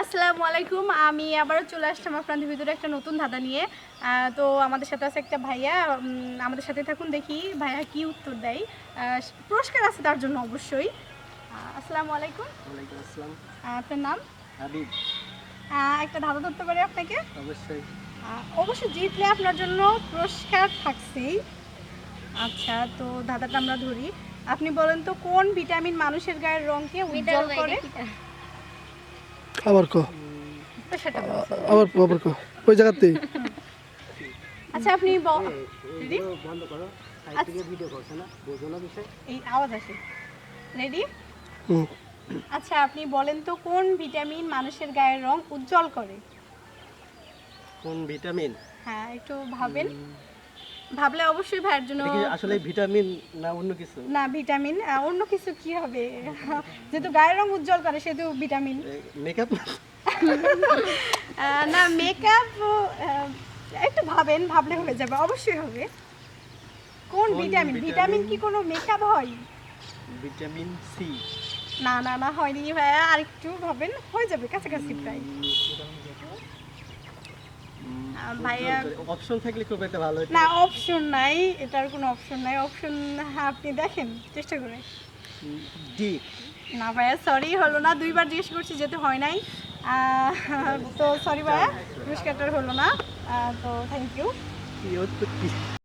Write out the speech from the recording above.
আসসালামু আলাইকুম। আমি আবারও চলে আসলাম আপনাদের ভিতরে একটা নতুন ধাঁধা নিয়ে। তো আমাদের সাথে আছে একটা ভাইয়া। আমাদের সাথে থাকুন দেখি ভাইয়া কি উত্তর দেয়। পুরস্কার আছে তার জন্য অবশ্যই। আসসালামু আলাইকুম। আসসালাম। আপনার নাম? হাবিব। একটা ধাঁধা ধরতে পারি আপনাকে? অবশ্যই। আহ, অবশ্যই জিতলে আপনার জন্য পুরস্কার থাকছেই। আচ্ছা তো ধাঁধাটা আমরা ধরি। আপনি বলেন তো কোন ভিটামিন মানুষের গায়ের রঙকে উজ্জ্বল করে? আবার ক। তো সেটা বলুন। আবার আবার ক। ওই জায়গাতেই। আচ্ছা আপনি Ready? বন্ধ করো। সাইড থেকে ভিডিও করছে না? বোঝো না বিষয়। এই আওয়াজ আসে। রেডি? হুম। আচ্ছা আপনি বলেন তো কোন ভিটামিন মানুষের গায়ের রং উজ্জ্বল করে? কোন ভিটামিন? হ্যাঁ একটু ভাবেন। ভাবলে অবশ্যই ভাইয়ের জন্য আসলে ভিটামিন না অন্য কিছু? না ভিটামিন অন্য কিছু কি হবে? যেহেতু গায়ের রং উজ্জ্বল করে সেহেতু ভিটামিন। মেকআপ না মেকআপ একটু ভাবেন ভাবলে হয়ে যাবে অবশ্যই হবে। কোন ভিটামিন? ভিটামিন? কি কোনো মেকআপ হয়? ভিটামিন সি না না না হয়নি ভাইয়া আরেকটু ভাবেন হয়ে যাবে কাছাকাছি প্রায়। ভাইয়া অপশন থাকলে খুব একটা ভালো না অপশন নাই এটার কোনো অপশন নাই। অপশন আপনি দেখেন চেষ্টা করে। ডি। না ভাইয়া সরি হলো না। দুইবার জিজ্ঞেস করছি যেতে হয় নাই। তো সরি ভাইয়া পুরস্কারটা হলো না। তো থ্যাংক ইউ